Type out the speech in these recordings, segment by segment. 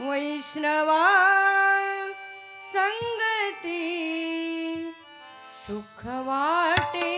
वैष्णवा संगती सुख वाटे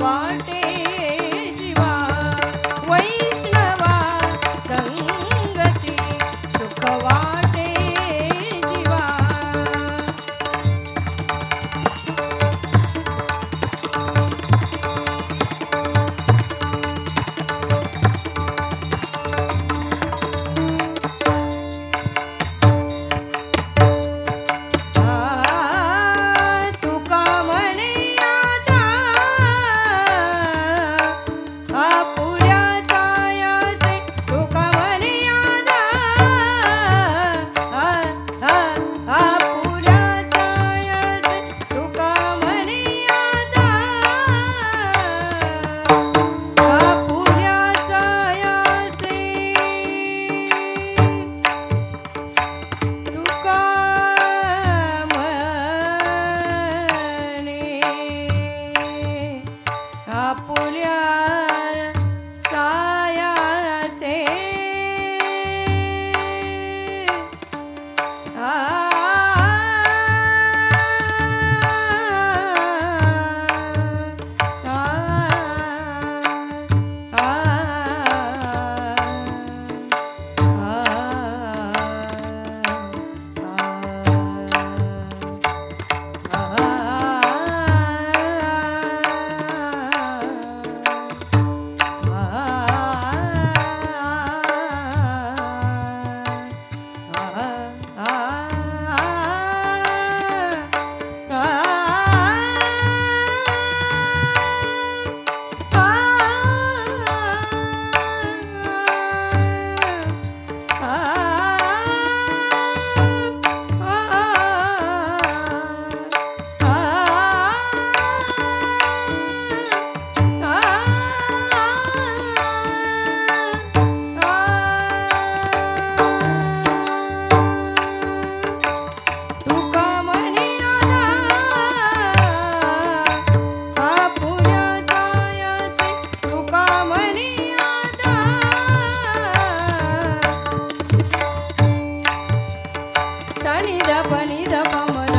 વાટે panida panida pamma